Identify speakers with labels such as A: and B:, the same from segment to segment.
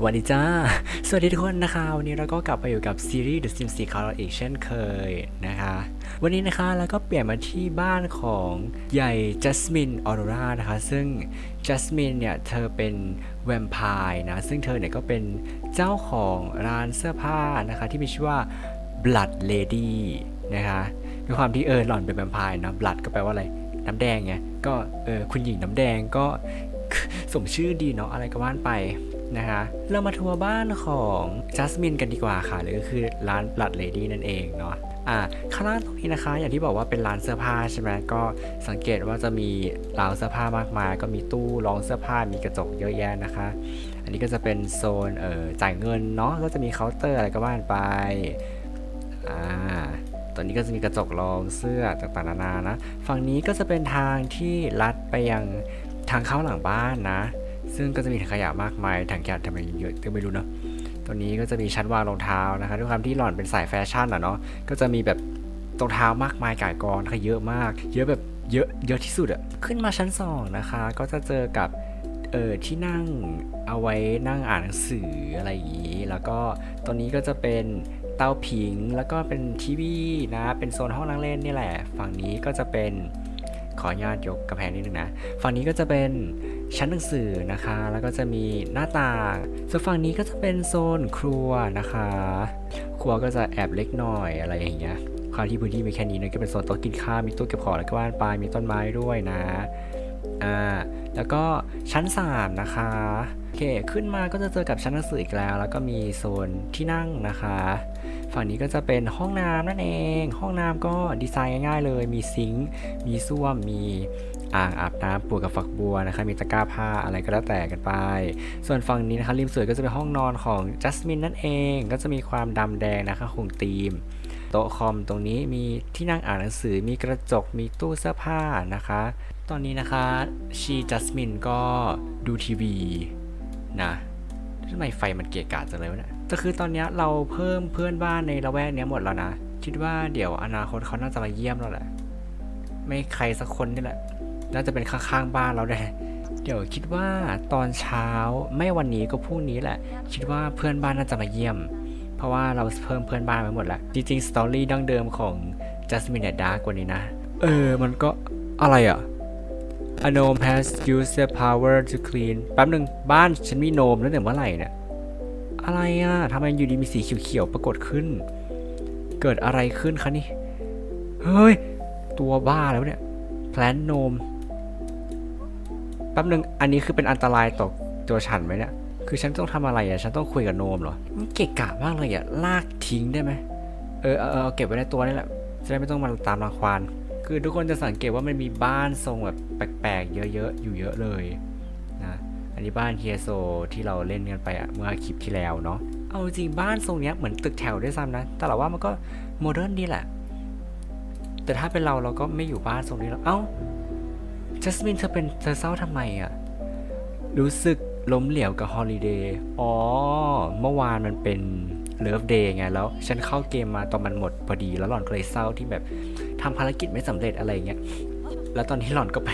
A: วันนี้จ้า สวัสดีทุกคนนะคะ วันนี้เราก็กลับมาอยู่กับซีรีส์ The Sims 4 Color อีกเช่นเคยนะคะ วันนี้นะคะเราก็เปลี่ยนมาที่บ้านของใหญ่จัสมินออโรรานะคะ ซึ่งจัสมินเนี่ย เธอเป็นแวมไพร์นะ ซึ่งเธอเนี่ยก็เป็นเจ้าของร้านเสื้อผ้านะคะ ที่มีชื่อว่า Blood Lady นะคะด้วยความที่เออหล่อนเป็นแวมไพร์นะ Blood ก็แปลว่าอะไรน้ำแดงไงก็เออคุณหญิงน้ำแดงก็สมชื่อดีเนาะอะไรก็ว่านไป นะคะเรามาทัวร์บ้านของจัสมินกันดีกว่าค่ะหรือก็คือร้าน Blood Lady นั่นเองเนาะอ่าข้างล่างตรงนี้นะคะ อย่างที่บอกว่าเป็นร้านเสื้อผ้าใช่ไหมก็สังเกตว่าจะมีราวเสื้อผ้ามากมาย ก็มีตู้รองเสื้อผ้ามีกระจกเยอะแยะนะคะ อันนี้ก็จะเป็นโซนเอ่อจ่ายเงินเนาะก็จะมีเคาน์เตอร์อะไรก็ว่านไปอ่าตอนนี้ก็จะมีกระจกรองเสื้อต่างๆนานานะ ฝั่งนี้ก็จะเป็นทางที่ลัดไปยังทางเข้าหลังบ้านนะ ซึ่งก็จะมีถังขยะมากมายถังขยะทำไมเยอะก็ไม่รู้เนอะตรงนี้ก็จะมีชั้นวางรองเท้านะคะด้วยความที่หล่อนเป็นสายแฟชั่นอะเนาะก็จะมีแบบรองเท้ามากมายก่ายกองนะคะเยอะมาก เยอะแบบเยอะเยอะที่สุดอะขึ้นมาชั้นสองนะคะ ก็จะเจอกับเออที่นั่งเอาไว้นั่งอ่านหนังสืออะไรอย่างนี้ แล้วก็ตรงนี้ก็จะเป็นเตาผิงแล้วก็เป็นทีวีนะ เป็นโซนห้องนั่งเล่นนี่แหละ ฝั่งนี้ก็จะเป็น ขออนุญาตยกกระแพงนิดนึงนะ ฝั่งนี้ก็จะเป็นชั้นหนังสือนะคะ แล้วก็จะมีหน้าต่าง ส่วนฝั่งนี้ก็จะเป็นโซนครัวนะคะ ครัวก็จะแอบเล็กหน่อยอะไรอย่างเงี้ย ความที่พื้นที่มีแค่นี้เนยก็เป็นโซนโต๊ะกินข้าว มีตู้เก็บของแล้วก็ว่านไปมีต้นไม้ด้วยนะ อ่า แล้วก็ชั้น 3 นะคะ โอเค ขึ้นมาก็จะเจอกับชั้นหนังสืออีกแล้ว แล้วก็มีโซนที่นั่งนะคะ ฝั่งนี้ก็จะเป็นห้องน้ำนั่นเอง ห้องน้ำก็ดีไซน์ง่ายๆเลย มีซิงค์ มีส้วม มีอ่างอาบน้ำปลูกกับฝักบัวนะคะมีตะกร้าผ้าอะไรก็แล้วแต่กันไป ส่วนฝั่งนี้นะคะริมสวยก็จะเป็นห้องนอนของจัสมินนั่นเอง ก็จะมีความดำแดงนะคะคงธีมโต๊ะคอมตรงนี้มีที่นั่งอ่านหนังสือมีกระจกมีตู้เสื้อผ้านะคะ ตอนนี้นะคะชีจัสมินก็ดูทีวีนะทำไมไฟมันเกะกะจังเลยวะเนี่ย แต่คือตอนนี้เราเพิ่มเพื่อนบ้านในละแวกนี้หมดแล้วนะ คิดว่าเดี๋ยวอนาคตเขาน่าจะมาเยี่ยมเราแหละ ไม่ใครสักคนนี่แหละ น่าจะเป็นข้างๆบ้านเราแน่เดี๋ยวคิดว่าตอนเช้าไม่วันนี้ก็พรุ่งนี้แหละ คิดว่าเพื่อนบ้านน่าจะมาเยี่ยม เพราะว่าเราเพิ่มเพื่อนบ้านไปหมดแล้ว จริงๆสตอรี่ดั้งเดิมของ Jasmine เนี่ยดาร์กกว่านี้นะ เออ มันก็อะไรอะ A gnome has used their power to clean แป๊บหนึ่งบ้านฉันมีโนมแล้วแต่เมื่อไหร่เนี่ย อะไรอะทำไมอยู่ดีมีสีเขียวๆปรากฏขึ้น เกิดอะไรขึ้นคะนี่ เฮ้ย ตัวบ้าแล้วเนี่ยแพลนโนมแป๊บหนึ่งอันนี้คือเป็นอันตรายต่อตัวฉันไหมเนี่ย คือฉันต้องทำอะไรอะ ฉันต้องคุยกับโนมเหรอมันเกะกะมากเลยอะ ลากทิ้งได้ไหมเออเออเออเอาเก็บไว้ในตัวนี่แหละ จะได้ไม่ต้องมาตามรังควาน คือทุกคนจะสังเกตว่ามันมีบ้านทรงแบบแปลกๆ เยอะๆ อยู่เยอะเลย อันนี้บ้านเฮียโซที่เราเล่นกันไปเมื่อคลิปที่แล้วเนาะ เอาจริงบ้านทรงเนี้ยเหมือนตึกแถวด้วยซ้ำนะ แต่เราว่ามันก็โมเดิร์นดีแหละ แต่ถ้าเป็นเราเราก็ไม่อยู่บ้านทรงนี้แล้วเอ้าจัสมินเธอเป็นเธอเศร้าทำไมอะรู้สึกล้มเหลวกับฮอลิเดย์ อ๋อ เมื่อวานมันเป็นเลิฟเดย์ไง แล้ว ฉันเข้าเกมมาตอนมันหมดพอดี แล้วหล่อนก็เลยเศร้าที่แบบทำภารกิจไม่สำเร็จอะไรเงี้ย แล้วตอนนี้หล่อนก็ไป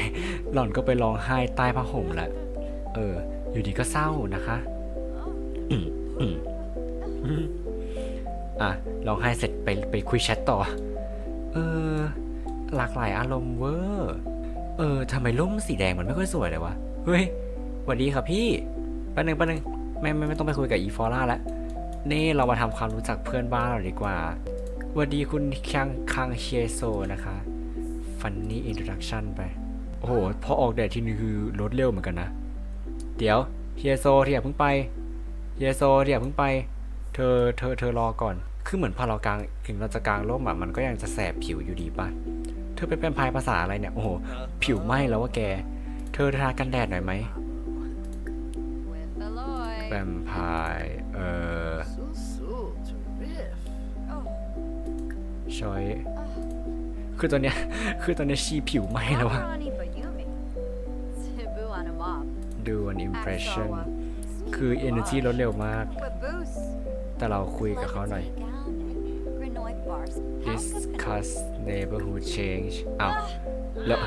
A: หล่อนก็ไปร้องไห้ใต้ผ้าห่มแหล้ว เออ อยู่ดีก็เศร้านะคะอะร้องไห้เสร็จไปไปคุยแชทต่อ เออ หลากหลายอารมณ์เวอร์เออทำไมร่มสีแดงมันไม่ค่อยสวยเลยวะ เฮ้ยสวัสดีครับพี่แป๊บนึงแป๊บนึงไม่ไม่ไม่ต้องไปคุยกับอีฟอร่าแล้วนี่เรามาทำความรู้จักเพื่อนบ้านเราดีกว่าสวัสดีคุณคังคังเชียโซนะคะฟันนี่อินโทรดักชันไป โอ้โห พอออกแดดทีนึงคือรถเร็วเหมือนกันนะ เดี๋ยวเฮียโซเทียาเพิ่งไปเฮียโซเทียาเพิ่งไป เธอเธอเธอรอก่อน คือเหมือนพอเรากางถึงเราจะกางร่มอะมันก็ยังจะแสบผิวอยู่ดีป่ะ เธอเป็นแวมไพายภาษาอะไรเนี่ย โอ้โห ผิวไหม้แล้วว่าแก เธอทากันแดดหน่อยไหม
B: With Aloy.
A: แวมไพร์เอ่อ
C: So, so terrific.
A: ชอย คือตอนเนี้ย คือตอนเนี้ยชีผิวไหม้แล้วว่า
B: mob.
A: ดูอัน impression
B: Aksawa.
A: คือ energy ลดเร็วมาก
B: Waboose.
A: แต่เราคุยกับเขาหน่อย
B: Granoit bars.
A: discuss neighborhood change อ้าวแล้ว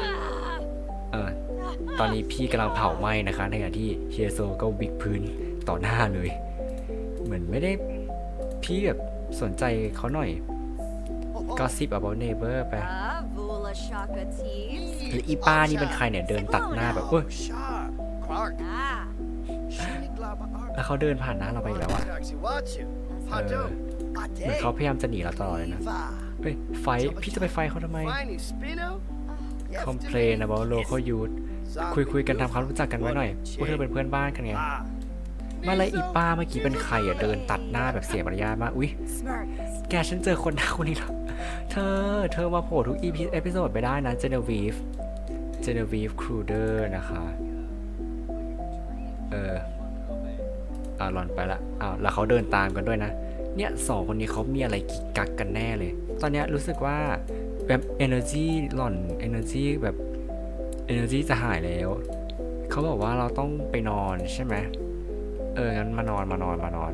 A: เออตอนนี้พี่กำลังเผาไหม้นะคะ ในขณะที่เฮียโซก็วิกพื้นต่อหน้าเลย เหมือนไม่ได้พี่แบบสนใจเขาหน่อยก็ซิบ about neighbor ไป
B: Ah, Bula Shaka Tees.
A: หรืออีป้านี่เป็นใครเนี่ย เดินตัดหน้าแบบเอ้ย แล้วเขาเดินผ่านหน้าเราไปอีกแล้วอะ
C: Taxi, watch you.
A: เออ
C: Pado.
A: เหมือนเขาพยายามจะหนีเราตลอดเลยนะ
C: Viva.
A: เฮ้ยไฟท์พี่จะไปไฟท์เขาทำไม
C: Finding Spino?
A: complain about local youth คุยคุยกันทำความรู้จักกันไว้หน่อยพวกเธอเป็นเพื่อนบ้านกันไง
C: Ah,
A: มาเลยอีป้าเมื่อกี้เป็นใครอะเดินตัดหน้าแบบเสียมารยาทมากอุ๊ย
B: Smirk.
A: แกฉันเจอคนหน้าคนนี้แล้วเธอเธอมาโผล่ทุก EP เอพิโซดไปได้นะ Genevieve Genevieve Cruder นะคะ เอออ่าหลอนไปละอ้าวแล้วเขาเดินตามกันด้วยนะ เนี่ยสองคนนี้เขามีอะไรกิกกักกันแน่เลย ตอนเนี้ยรู้สึกว่าแบบ energy หล่อน energy แบบ energy จะหายแล้ว เขาบอกว่าเราต้องไปนอนใช่ไหมเอองั้นมานอนมานอนมานอน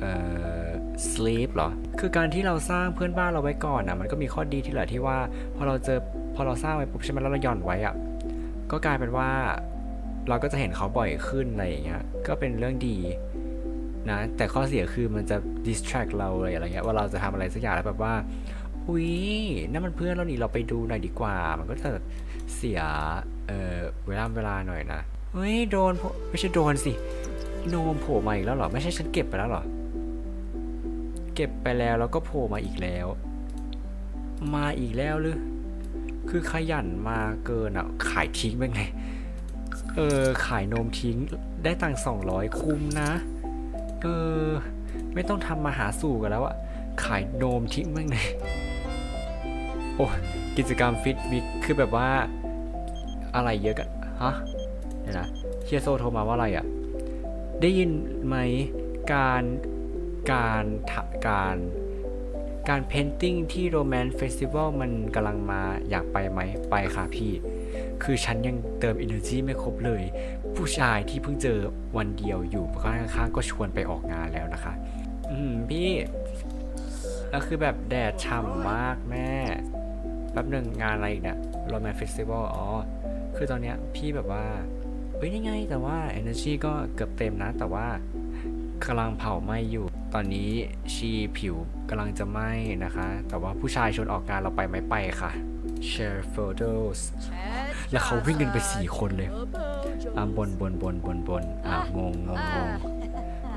A: เอ่อ sleep เหรอ คือการที่เราสร้างเพื่อนบ้านเราไว้ก่อนนะมันก็มีข้อดีที่แหละที่ว่า พอเราเจอพอเราสร้างไว้ปุ๊บใช่ไหมแล้วเราหย่อนไว้อะก็กลายเป็นว่า เราก็จะเห็นเขาบ่อยขึ้นอะไรอย่างเงี้ยก็เป็นเรื่องดีนะแต่ข้อเสียคือมันจะ distract เราเลยอะไรเงี้ยว่าเราจะทำอะไรสักอย่างแล้วแบบว่าอุ้ยนั่นมันเพื่อนเรานี่เราไปดูหน่อยดีกว่า มันก็จะเสียเออเวลาเวลาหน่อยนะเฮ้ยโดนไม่ใช่โดนสิโนมโผล่มาอีกแล้วเหรอไม่ใช่ฉันเก็บไปแล้วเหรอเก็บไปแล้วแล้วก็โผล่มาอีกแล้ว มาอีกแล้วหรือคือขยันมาเกินอะขายทิ้งไปไง เออ ขายนมทิ้งได้ตังค์สองร้อยคุ้มนะ เออ ไม่ต้องทำมาหาสู่กันแล้วอะขายนมทิ้งบ้างไงโอ้กิจกรรมฟิตวิกคือแบบว่าอะไรเยอะกันฮะเดี๋ยวนะเฮียโซโทรมาว่าอะไรอะได้ยินไหมการการการการเพนติ้งที่โรแมนต์เฟสติวัลมันกำลังมาอยากไปไหมไปค่ะพี่ คือฉันยังเติม energy ไม่ครบเลย ผู้ชายที่เพิ่งเจอวันเดียวอยู่ข้างๆก็ชวนไปออกงานแล้วนะคะ อืมพี่แล้วคือแบบแดดฉ่ำมากแม่แป๊บหนึ่งงานอะไรอีกเนี่ยโรแมนเฟสติวัลอ๋อ คือตอนเนี้ยพี่แบบว่าเฮ้ยนี่ไง แต่ว่า energy ก็เกือบเต็มนะ แต่ว่ากำลังเผาไหม้อยู่ ตอนนี้ชีผิวกำลังจะไหม้นะคะ แต่ว่าผู้ชายชวนออกงานเราไปไม่ไปค่ะ share photos แล้วเขาวิ่งกันไปสี่คนเลยอ่าบนบนบนบนบนอ่างงงงงง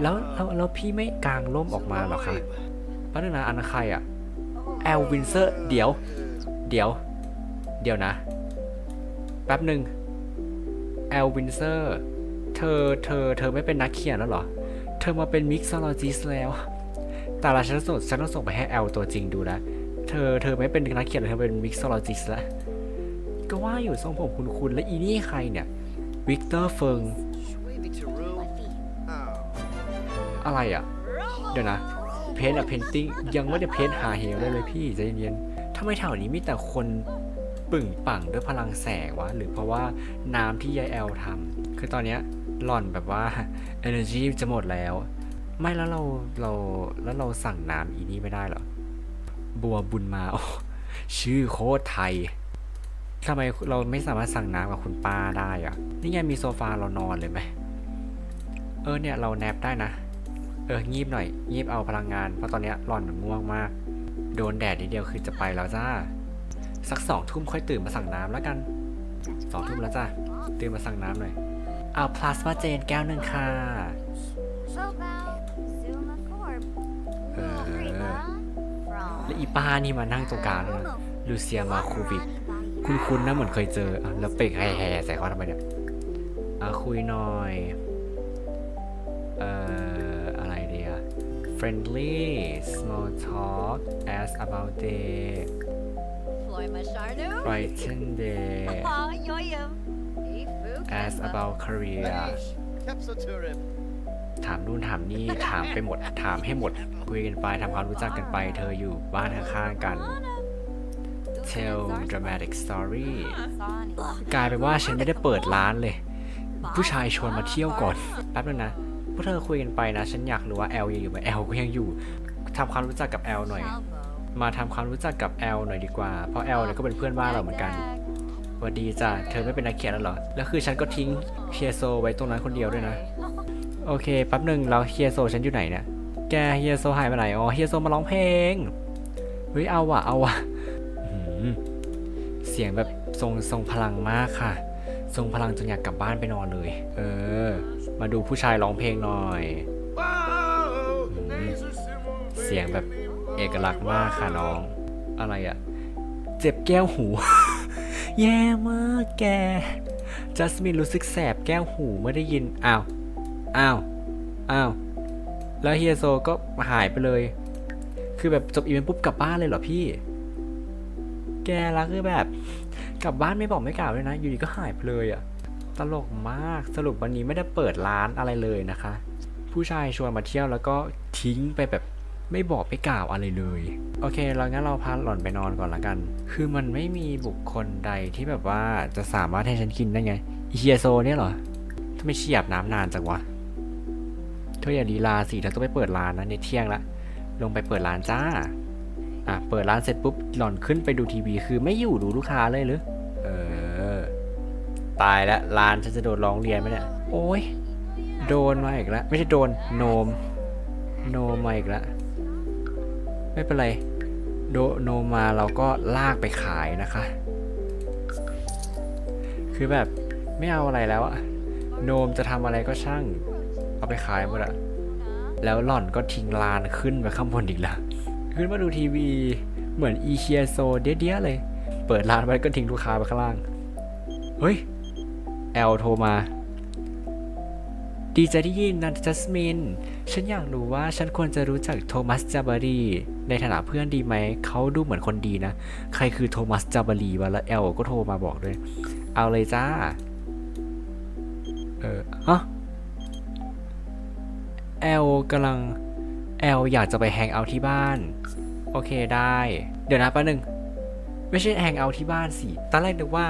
A: แล้วแล้วแล้วพี่ไม่กางร่มออกมาเหรอคะป้านึงนะอันใครอะแอลวินเซอร์เดี๋ยว เดี๋ยว เดี๋ยวนะ แป๊บหนึ่งแอลวินเซอร์เธอเธอเธอไม่เป็นนักเขียนแล้วเหรอ เธอมาเป็นมิกซ์โลจิสแล้ว แต่ละฉันต้องส่งฉันต้องส่งไปให้แอลตัวจริงดูนะ เธอเธอไม่เป็นนักเขียนเธอเป็นมิกซ์โลจิสแล้ว ก็ว่าอยู่ทรงผมคุณคุณและอีนี่ใครเนี่ย วิกเตอร์เฟิง อะไรอะ เดี๋ยวนะ เพนอะเพนติ้งยังไม่ได้เพนหาเหวเลยเลยพี่ใจเย็นๆทำไมแถวนี้มีแต่คนปึ่งปั่งด้วยพลังแสงวะ หรือเพราะว่าน้ำที่ยายแอลทำคือตอนเนี้ยหล่อนแบบว่า energy จะหมดแล้ว ไม่แล้วเราเราแล้วเราสั่งน้ำอีนี่ไม่ได้เหรอ บัวบุญมาชื่อโคตรไทย ทำไมเราไม่สามารถสั่งน้ำกับคุณป้าได้อะนี่ไงมีโซฟาเรานอนเลยไหม เออเนี่ยเราแนบได้นะ เอองีบหน่อย งีบเอาพลังงาน เพราะตอนนี้ยหลอนง่วงมาก โดนแดดนิดเดียวคือจะไปแล้วจ้า สักสองทุ่มค่อยตื่นมาสั่งน้ำแล้วกัน สองทุ่มแล้วจ้าตื่นมาสั่งน้ำหน่อย เอาพลาสมาเจนแก้วหนึ่งค่ะเออและอีป้านี่มานั่งตรงกลางเลยลูเซียมาคูบิก คุณคุณนะเหมือนเคยเจออะแล้วเปกแห่ๆใส่เขาทำไมเนี่ยอะคุยหน่อย เอ่อ อะไรเดีย friendly small talk ask about day
B: Floyd Machardo.
A: brighten day
B: Oh, yoyum. Hey, Fu.
A: ask about career
C: Manish. Kepso Turip.
A: ถามนู่นถามนี่ถามไปหมด ถามให้หมด คุยกันไปทำความรู้จักกันไป เธออยู่บ้านข้างๆกัน tell dramatic story กลายเป็นว่าฉันไม่ได้เปิดร้านเลย ผู้ชายชวนมาเที่ยวก่อน แป๊บนึงนะ พวกเธอคุยกันไปนะ ฉันอยากรู้ว่าแอลยังอยู่ไหมแอลก็ยังอยู่ทำความรู้จักกับแอลหน่อย มาทำความรู้จักกับแอลหน่อยดีกว่า เพราะแอลเนี่ยก็เป็นเพื่อนบ้านเราเหมือนกันสวัสดีจ้ะ เธอไม่เป็นนักเขียนแล้วเหรอ แล้วคือฉันก็ทิ้งเพียโซไว้ตรงนั้นคนเดียวด้วยนะโโอเคแป๊บหนึ่งแล้วเฮียโซฉันอยู่ไหนเนี่ย แกเฮียโซหายไปไหน อ๋อเฮียโซมาร้องเพลง เฮ้ยเอาว่ะเอาว่ะอื้อหือ เสียงแบบทรงทรงพลังมากค่ะ ทรงพลังจนอยากกลับบ้านไปนอนเลย เออ มาดูผู้ชายร้องเพลงหน่อย เสียงแบบเอกลักษณ์มากค่ะน้อง อะไรอะเจ็บแก้วหู แย่มากแก จัสมินรู้สึกแสบแก้วหูเมื่อได้ยิน อ้าว อ้าว อ้าว แล้วเฮียโซก็หายไปเลย คือแบบจบอีเวนต์ปุ๊บกลับบ้านเลยเหรอพี่ แกแล้วคือแบบ กลับบ้านไม่บอกไม่กล่าวเลยนะ อยู่ดีก็หายไปเลยอะตลกมากสรุปวันนี้ไม่ได้เปิดร้านอะไรเลยนะคะ ผู้ชายชวนมาเที่ยวแล้วก็ทิ้งไปแบบไม่บอกไม่กล่าวอะไรเลย โอเคเรางั้นเราพาหล่อนไปนอนก่อนละกัน คือมันไม่มีบุคคลใดที่แบบว่าจะสามารถให้ฉันกินได้ไงอีเฮียโซเนี่ยเหรอทำไมเฉียบน้ำนานจังวะเธออย่าลีลาสิเธอต้องไปเปิดร้านนะในเที่ยงละ ลงไปเปิดร้านจ้า อะเปิดร้านเสร็จปุ๊บหล่อนขึ้นไปดูทีวีคือไม่อยู่ดูลูกค้าเลยหรือเออ ตายแล้วร้านฉันจะโดนร้องเรียนไหมเนี่ยโอ้ยโดนมาอีกแล้วไม่ใช่โดนโนม โนมาอีกแล้วไม่เป็นไรโดโนมมาเราก็ลากไปขายนะคะ คือแบบไม่เอาอะไรแล้วอะโนมจะทำอะไรก็ช่าง เอาไปขายหมดอะแล้วหล่อนก็ทิ้งลานขึ้นไปข้างบนอีกแล้ว ขึ้นมาดูทีวี เหมือนอีเชียโซเดียเลย เปิดร้านไว้ก็ทิ้งลูกค้าไปข้างล่าง เฮ้ย แอลโทรมา ดีใจที่ยินนันจัสมิน ฉันอยากรู้ว่าฉันควรจะรู้จักโทมัสจาบารีในฐานะเพื่อนดีไหม เขาดูเหมือนคนดีนะ ใครคือโทมัสจาบารีวะแล้วแอลก็โทรมาบอกด้วย เอาเลยจ้า เออฮะแอลกำลังแอลอยากจะไปแฮงเอาท์ที่บ้าน โอเคได้ เดี๋ยวนะแป๊บนึง ไม่ใช่แฮงเอาท์ที่บ้านสิ ตอนแรกนึกว่า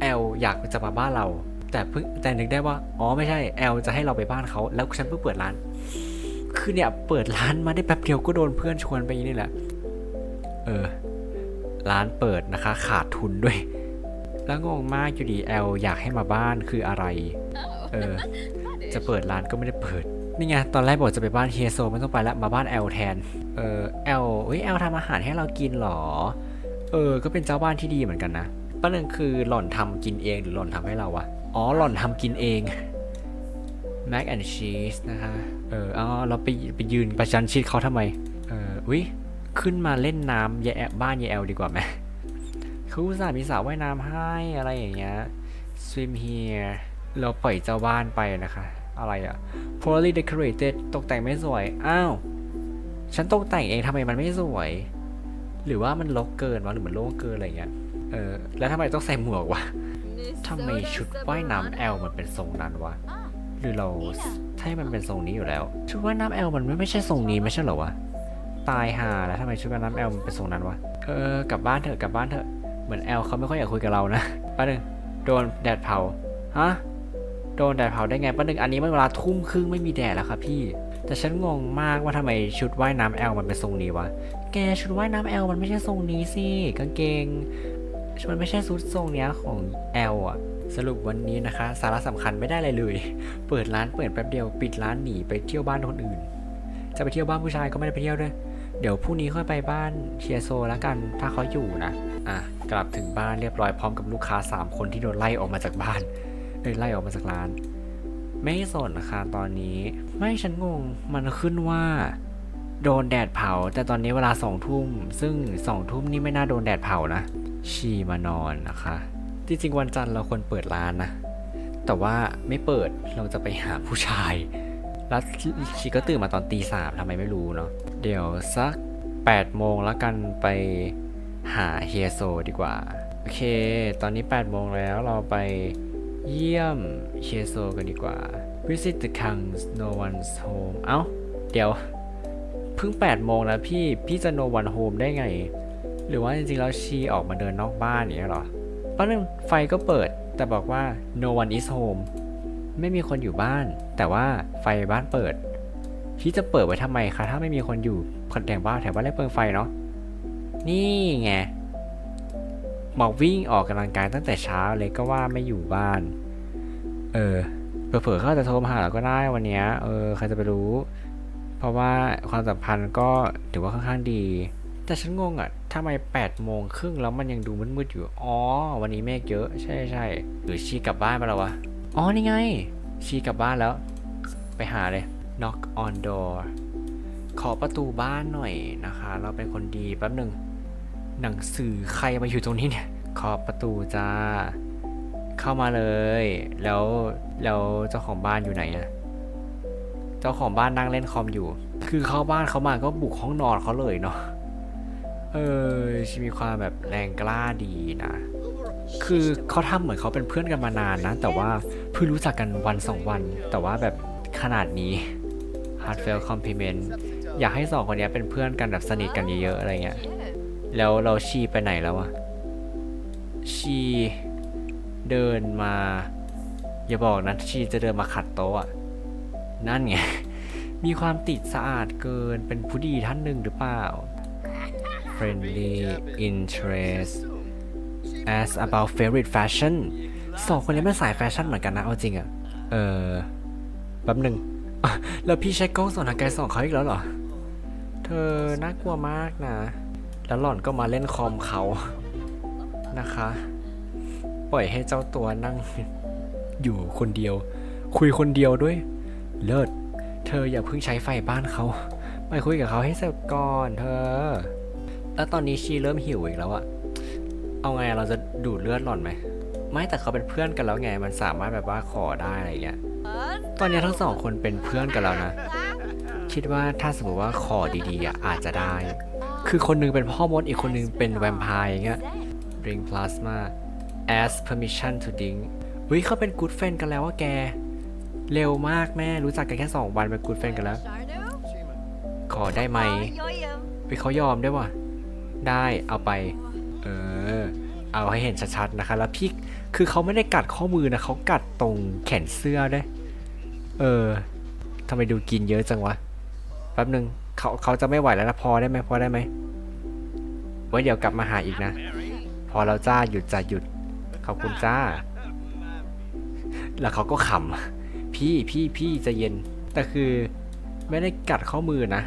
A: แอลอยากจะมาบ้านเรา แต่เพิ่งแต่นึกได้ว่า อ๋อไม่ใช่แอลจะให้เราไปบ้านเขาแล้วฉันเพิ่งเปิดร้าน คือเนี่ยเปิดร้านมาได้แป๊บเดียวก็โดนเพื่อนชวนไปนี่แหละ เออ ร้านเปิดนะคะ ขาดทุนด้วย แล้วงงมากอยู่ดีแอลอยากให้มาบ้านคืออะไร เออ จะเปิดร้านก็ไม่ได้เปิด นี่ไงตอนแรกบอกจะไปบ้านเฮโซไม่ต้องไปละมาบ้านแอลแทน เออแอลเฮ้ยแอลทำอาหารให้เรากินเหรอ เออ ก็เป็นเจ้าบ้านที่ดีเหมือนกันนะประเด็นคือหล่อนทำกินเองหรือหล่อนทำให้เราวะอ๋อหล่อนทำกินเองแม็กแอนชีสนะคะ เอออ๋อเราไปไปยืนประชันชิดเขาทำไม เออวิขึ้นมาเล่นน้ำยายแอบ้านยายแอลดีกว่าไหมเขาอุตส่าห์มีสระว่ายน้ำให้อะไรอย่างเงี้ย swim here เราปล่อยเจ้าบ้านไปนะคะ อะไรอะ poorly decorated ตกแต่งไม่สวย อ้าว ฉันตกแต่งเองทำไมมันไม่สวย หรือว่ามันลกเกินวะหรือมันโล่งเกินอะไรเงี้ย เออ แล้วทำไมต้องใส่หมวกวะทำไมชุดว่ายน้ำแอลมันเป็นทรงนั้นวะ หรือเราให้มันเป็นทรงนี้อยู่แล้ว ชุดว่ายน้ำแอลมันไม่ไม่ใช่ทรงนี้ไม่ใช่เหรอวะ ตายห่าแล้วทำไมชุดว่ายน้ำแอลมันเป็นทรงนั้นวะ เออกลับบ้านเถอะกลับบ้านเถอะ เหมือนแอลเขาไม่ค่อยอยากคุยกับเรานะป้าหนึ่งโดนแดดเผา ฮะ โดนแดดเผาได้ไงป้าหนึ่งอันนี้มันเวลาทุ่มครึ่งไม่มีแดดแล้วครับพี่ แต่ฉันงงมากว่าทำไมชุดว่ายน้ำแอลมันเป็นทรงนี้วะ แกชุดว่ายน้ำแอลมันไม่ใช่ทรงนี้สิ กางเกง มันไม่ใช่ชุดทรงเนี้ยของแอลอะสรุปวันนี้นะคะ สาระสำคัญไม่ได้อะไรเลย เปิดร้านเปิดแป๊บเดียวปิดร้านหนีไปเที่ยวบ้านคนอื่น จะไปเที่ยวบ้านผู้ชายก็ไม่ได้ไปเที่ยวด้วย เดี๋ยวพรุ่งนี้ค่อยไปบ้านเชียโซแล้วกัน ถ้าเขาอยู่นะ อะ กลับถึงบ้านเรียบร้อยพร้อมกับลูกค้า 3 คนที่โดนไล่ออกมาจากบ้าน ไล่ออกมาจากร้าน ไม่สนนะคะตอนนี้ ไม่ฉันงง มันขึ้นว่า โดนแดดเผา แต่ตอนนี้เวลาสองทุ่ม ซึ่งสองทุ่มนี่ไม่น่าโดนแดดเผานะ ชีมานอนนะคะ จริงๆวันจันทร์เราควรเปิดร้านนะ แต่ว่าไม่เปิด เราจะไปหาผู้ชาย แล้วชีก็ตื่นมาตอนตีสามทำไมไม่รู้เนาะ เดี๋ยวสัก8โมงแล้วกันไปหาเฮียโซดีกว่า โอเค ตอนนี้ 8 โมงแล้วเราไป เยี่ยมเฮียโซกันดีกว่า visit the Kang's no one's home เอ้า เดี๋ยว เพิ่ง 8 โมงแล้วพี่ พี่จะ no one home ได้ไง หรือว่าจริงๆ แล้วชีออกมาเดินนอกบ้านอย่างเงี้ยหรอป้าหนึ่งไฟก็เปิด แต่บอกว่า no one is home ไม่มีคนอยู่บ้าน แต่ว่าไฟบ้านเปิด พี่จะเปิดไว้ทำไมคะ ถ้าไม่มีคนอยู่คนแถวบ้านแถวบ้านไล่เปิงไฟเนาะ นี่ไง บอกวิ่งออกกำลังกายตั้งแต่เช้าเลยก็ว่าไม่อยู่บ้าน เออเผื่อๆเขาจะโทรมาหาเราก็ได้วันเนี้ยเออใครจะไปรู้ เพราะว่าความสัมพันธ์ก็ถือว่าค่อนข้างดี แต่ฉันงงอะทำไม8ปดโมงครึ่งแล้วมันยังดูมืดๆอยู่ อ๋อ วันนี้เมฆเยอะ ใช่ใช่หรือชีกลับบ้านไปแล้ววะ อ๋อ นี่ไง ชีกลับบ้านแล้ว ไปหาเลย knock on door ขอประตูบ้านหน่อยนะคะ เราเป็นคนดีแป๊บหนึ่ง หนังสือใครมาอยู่ตรงนี้เนี่ยขอประตูจ้า เข้ามาเลย แล้วแล้วเจ้าของบ้านอยู่ไหนอะเจ้าของบ้านนั่งเล่นคอมอยู่ คือเข้าบ้านเขามาก็บุกห้องนอนเขาเลยเนาะเออชีมีความแบบแรงกล้าดีนะ คือเขาทำเหมือนเขาเป็นเพื่อนกันมานานนะ แต่ว่าเพิ่งรู้จักกันวันสองวัน แต่ว่าแบบขนาดนี้ heartfelt compliment อยากให้สองคนนี้เป็นเพื่อนกันแบบสนิทกันเยอะๆอะไรเงี้ย แล้วเราชีไปไหนแล้วอะชีเดินมา อย่าบอกนะชีจะเดินมาขัดโต๊ะอะนั่นไง มีความติดสะอาดเกินเป็นผู้ดีท่านหนึ่งหรือเปล่า friendly interest as about favorite fashion สองคนนี้เป็นสายแฟชั่นเหมือนกันนะ เอาจริงอะเออแป๊บหนึ่งแล้วพี่ใช้กล้องส่องทางไกลส่องเขาอีกแล้วเหรอ เธอน่ากลัวมากนะ แล้วหล่อนก็มาเล่นคอมเขานะคะ ปล่อยให้เจ้าตัวนั่ง อยู่คนเดียว คุยคนเดียวด้วย เลิศ เธออย่าเพิ่งใช้ไฟบ้านเขา ไปคุยกับเขาให้เสร็จก่อนเธอ แล้วตอนนี้ชีเริ่มหิวอีกแล้วอะเอาไงเราจะดูดเลือดหล่อนไหม ไม่แต่เขาเป็นเพื่อนกันแล้วไง มันสามารถแบบว่าขอได้อะไรอย่างเงี้ย ตอนนี้ทั้งสองคนเป็นเพื่อนกันแล้วนะ คิดว่าถ้าสมมติว่าขอดีๆอะอาจจะได้ คือคนหนึงเป็นพ่อมดอีกคนหนึงเป็นแวมไพร์อย่างเงี้ย drink plasma as permission to drink เฮ้ยเขาเป็น good friend กันแล้วว่าแก เร็วมากแม่รู้จักกันแค่ 2 วันเป็น good friend กันแล้ว
B: Sharnu?
A: ขอได้ไหม
B: Oh, yoyum.
A: เฮ้ยเขายอมด้วยว่ะได้เอาไป เออ เอาให้เห็นชัดๆนะคะ แล้วพี่คือเขาไม่ได้กัดข้อมือนะเขากัดตรงแขนเสื้อด้วย เออทำไมดูกินเยอะจังวะ แป๊บหนึ่ง เขาเขาจะไม่ไหวแล้วนะพอได้ไหมพอได้ไหมไว้เดี๋ยวกลับมาหาอีกนะ พอเราจ้าหยุดจะหยุดขอบคุณจ้า แล้วเขาก็ขำพี่พี่พี่จะเย็น แต่คือไม่ได้กัดข้อมือนะ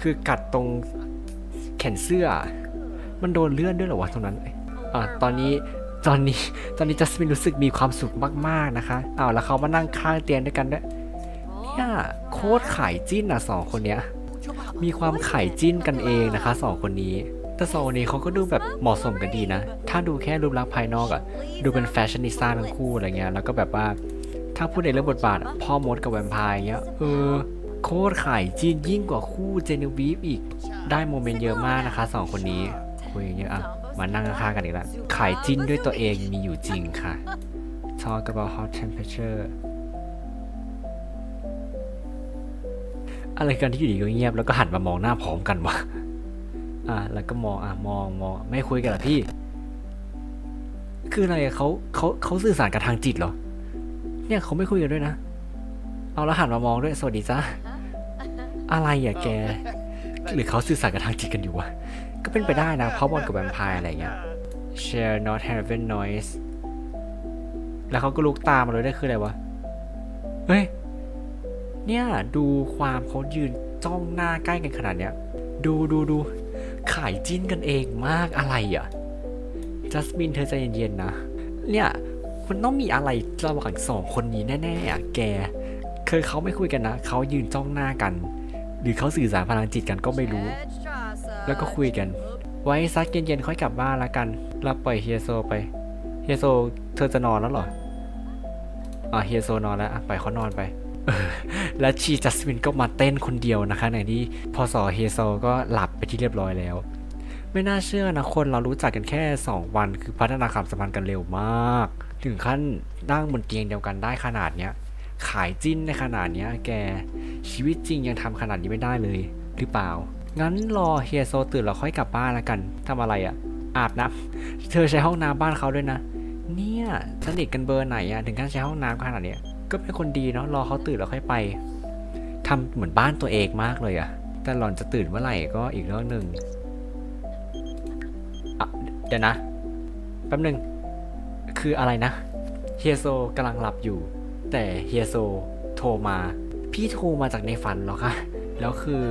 A: คือกัดตรงแขนเสื้อ มันโดนเลื่อนด้วยเหรอวะตรงนั้นอะตอนนี้ตอนนี้ตอนนี้จัสมินรู้สึกมีความสุขมากๆนะคะอ้าวแล้วเขามานั่งข้างเตียงด้วยกันด้วยเนี่ยโคตรขายจิ้นอะสองคนเนี้ย มีความไขายจิ้นกันเองนะคะสองคนนี้ แต่สองคนนี้เขาก็ดูแบบเหมาะสมกันดีนะ ถ้าดูแค่รูปลักษณ์ภายนอกอะดูเป็นแฟชั่นนิสต้าทั้งคู่อะไรเงี้ยแล้วก็แบบว่าถ้าพูดในเรื่องบทบาทพ่อมดกับแวมไพร์เงี้ยเออโคตรขายจิ้นยิ่งกว่าคู่เจนวีฟอีก ได้โมเมนต์เยอะมากนะคะสองคนนี้คุยอย่างเงี้ยอะมานั่งข้างกันอีกแล้วไขายจิ้นด้วยตัวเองมีอยู่จริงค่ะ Talk about hot temperature อะไรกันที่อยู่ดีก็เงียบแล้วก็หันมามองหน้าพร้อมกันวะอะแล้วก็มองอะมองมองไม่คุยกันเหรอพี่ คืออะไรอะเขาเขาเขาสื่อสารกันทางจิตเหรอ เนี่ยเขาไม่คุยกันด้วยนะ เอาแล้วหันมามองด้วยสวัสดีจ้าอะไรอะแก หรือเขาสื่อสารกันทางจิตกันอยู่วะ ก็เป็นไปได้นะเพราะบอลกับแวมไพร์อะไรเงี้ย share not heaven noise แล้วเขาก็ลุกตามมาเลยได้คืออะไรวะ เฮ้ย เนี่ยดูความเขายืนจ้องหน้าใกล้กันขนาดเนี้ย ดูดูดูขายจิ้นกันเองมากอะไรอะจัสมินเธอใจเย็นๆนะ เนี่ยมันต้องมีอะไรระหว่างสองคนนี้แน่ๆอะแกเคยเขาไม่คุยกันนะเขายืนจ้องหน้ากัน หรือเขาสื่อสารพลังจิตกันก็ไม่รู้ แล้วก็คุยกัน ไว้ซักเย็นๆค่อยกลับบ้านละกันเรับปล่อยเฮียโซไปเฮียโซเธอจะนอนแล้วเหรออ่าเฮียโซนอนแล้วอะปล่อยเขานอนไป แล้วชีจัสมินก็มาเต้นคนเดียวนะคะในที่พอสอเฮโซก็หลับไปที่เรียบร้อยแล้ว ไม่น่าเชื่อนะคนเรารู้จักกันแค่ 2 วันคือพัฒนาความสัมพันธ์กันเร็วมาก ถึงขั้นนั่งบนเตียงเดียวกันได้ขนาดเนี้ยขายจิ้นในขนาดเนี้ยแกชีวิตจริงยังทำขนาดนี้ไม่ได้เลยหรือเปล่า งั้นรอเฮียโซตื่นแล้วค่อยกลับบ้านละกันทำอะไรอะ่ะ อาบน้ำเธอใช้ห้องน้ำบ้านเขาด้วยนะ เนี่ยสนิทกันเบอร์ไหนอะถึงขั้นใช้ห้องน้ำขนาดเนี้ย ก็เป็นคนดีเนาะรอเขาตื่นแล้วค่อยไปทำเหมือนบ้านตัวเองมากเลยอะแต่หล่อนจะตื่นเมื่อไหร่ก็อีกเรื่องหนึ่งเดี๋ยวนะแป๊บหนึ่งคืออะไรนะเฮียโซกำลังหลับอยู่ แต่เฮียโซโทรมา พี่โทรมาจากในฝันเหรอคะแล้วคือ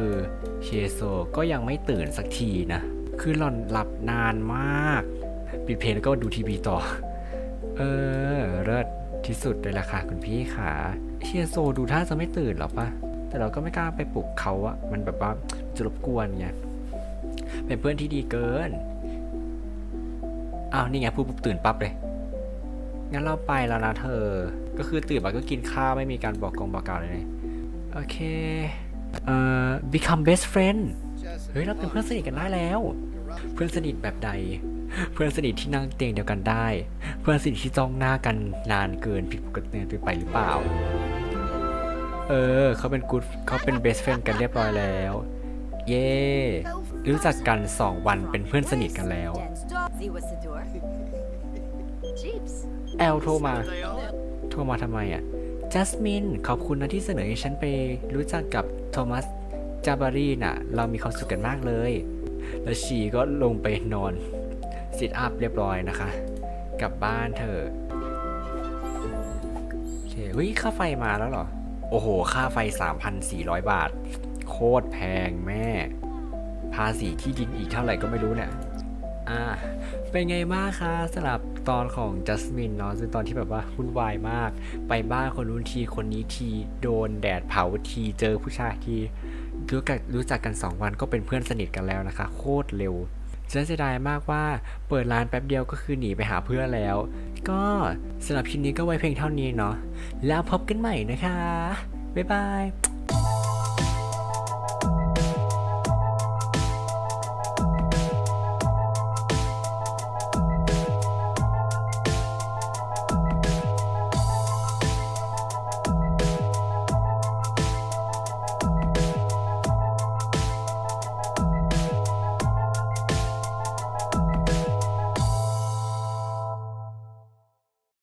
A: เฮียโซก็ยังไม่ตื่นสักทีนะ คือหล่อนหลับนานมาก ปิดเพลงแล้วก็ดูทีวีต่อ เออเลิศ ที่สุดเลยล่ะค่ะคุณพี่ขาเฮียโซดูท่าจะไม่ตื่นหรอปะแต่เราก็ไม่กล้าไปปลุกเขาอะมันแบบว่าจะรบกวนไงเป็นเพื่อนที่ดีเกินอ้าวนี่ไงพูดปุ๊บตื่นปั๊บเลย งั้นเราไปแล้วนะเธอ ก็คือตื่นมาก็กินข้าวไม่มีการบอกกองบอกกล่าวเลย โอเค เอ่อ become best friend เฮ้ย เราเป็นเพื่อนสนิทกันได้แล้ว เพื่อนสนิทแบบใด เพื่อนสนิทที่นั่งเตียงเดียวกันได้ เพื่อนสนิทที่จ้องหน้ากันนานเกินผิดปกติไปหรือเปล่า เออเขาเป็นกูดเขาเป็น best friend กันเรียบร้อยแล้ว เย่รู้จักกัน2วันเป็นเพื่อนสนิทกันแล้ว
D: See what's the door? Jeeps.
A: แอลโทรมา
C: They are.
A: โทรมาทำไมอะจัสมินขอบคุณนะที่เสนอให้ฉันไปรู้จักกับโทมัสจาบารีน่ะ เรามีความสุขกันมากเลย แล้วชีก็ลงไปนอน ซิทอัพเรียบร้อยนะคะ กลับบ้านเธอะโอเคเฮ้ย ค่าไฟมาแล้วเหรอ โอ้โห ค่าไฟ 3,400 บาท โคตรแพงแม่ ภาษีที่ดินอีกเท่าไหร่ก็ไม่รู้เนี่ย อ่า เป็นไงบ้างคะสำหรับตอนของจัสมินเนาะซึ่งตอนที่แบบว่าวุ่นวายมาก ไปบ้านคนนู้นทีคนนี้ที โดนแดดเผาทีเจอผู้ชายทีรู้จักรู้จักกัน 2 วันก็เป็นเพื่อนสนิทกันแล้วนะคะ โคตรเร็ว ฉันเสียดายมากว่าเปิดร้านแป๊บเดียวก็คือหนีไปหาเพื่อนแล้ว ก็สำหรับชิ้นนี้ก็ไว้เพียงเท่านี้เนาะแล้วพบกันใหม่นะคะ บ๊ายบาย